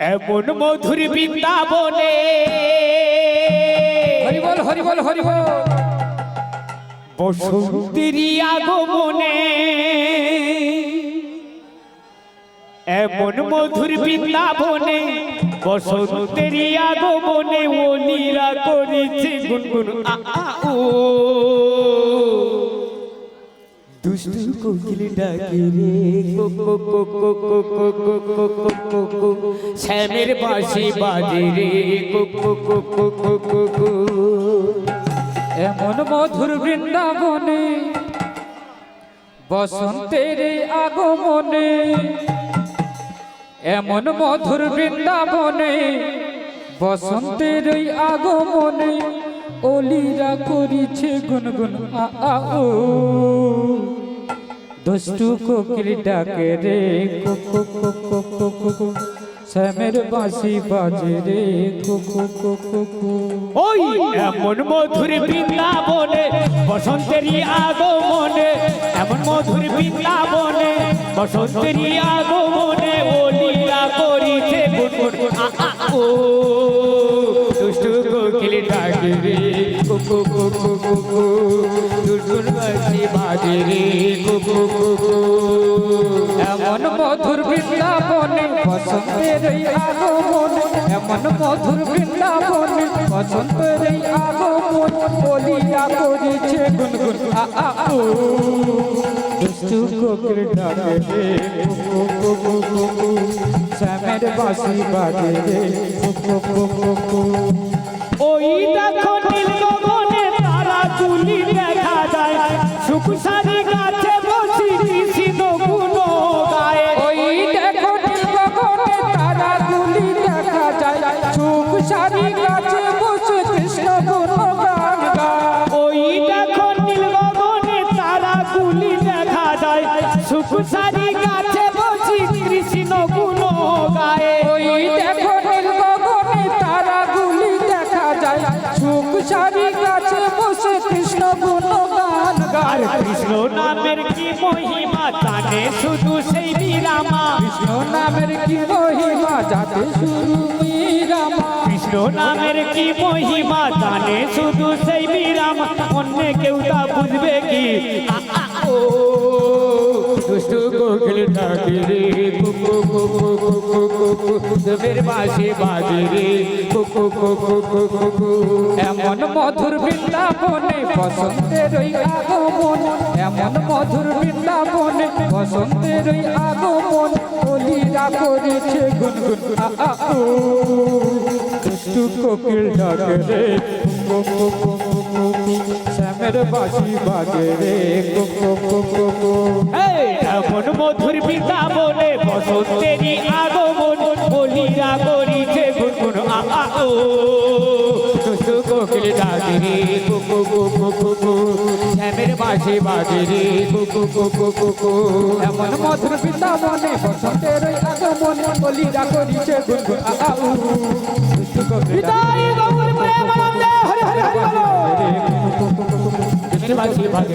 এমন মধুর বৃন্দাবনে। হরিবল হরিবল হরিবল। বসন্তিরি আগমনে। এমন মধুর বৃন্দাবনে বসন্তের আগমনে ও নীরা করেছে গুনগুন আ ও। কোকিল রে। শ্যামের বাঁশি বাজে রে। এমন মধুর বৃন্দাবনে বসন্তের আগমনে, এমন মধুর বৃন্দাবনে বসন্তের আগমনে, অলিরা করিছে গুনগুন আ, ও। দুষ্টু কোকিল ডাকে রে, কো কো কো কো কো কো কো শ্যামের বাঁশি বাজে রে, কো কো কো ওই এমন মধুর বৃন্দাবনে, বসন্তেরই আগমনে, এমন মধুর বৃন্দাবনে, বসন্তেরই আগমনে করিছে গুনগুন। আ আ, ও, দুষ্টু কোকিল ডাকে রে। কুকু কুকু কুকু দুটুর বাসি বাজে রে এমন মধুর বৃন্দাবনে বসন্তের আগমন, এমন মধুর বৃন্দাবনে বসন্তের আগমন বলিয়া করিছে গুনগুন শ্যামের বাসি বাজে রে চুপ সারি গাছে বসে কৃষ্ণ ওই দেখো নীল গগনে তারা তুলি দেখা যায়। সুখ সারি গাছে বসি কৃষ্ণ গুণ গায়ে। ওই দেখো নীলগগনে তারা গুলি দেখা যায়। চুপ সারি গাছে বসে কৃষ্ণ গায়। কৃষ্ণ নামের কি মহিমা জানে শুধু সেই বিরামা? কৃষ্ণ নামের কি মহিমা যাতে শুরু নামের কি মহিমা জানে শুধু সেই বিরাম অন্য কেউ তা বুঝবে কি ও এমন মধুর বসন্তের আগমন এমন মধুর বসন্তের আগমন করেছে গুনগুন দুষ্টু কোকিল ঢাকে রে শ্যামের বাসি বাজে রে এমন মধুর পিতা বলে বসন্তেরই আগমন বলিরা করিছে গুনগুন আ ও দুষ্টু কোকিল ডাকে রে কুকু কুকু কুকু শ্যামের বাসি বাজে রে কুকু কুকু কুকু এমন মধুর পিতা বলে বসন্তেরই আগমন বলিরা করিছে গুনগুন আ ও মাঝি ভাগে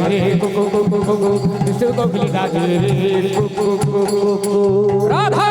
রাধা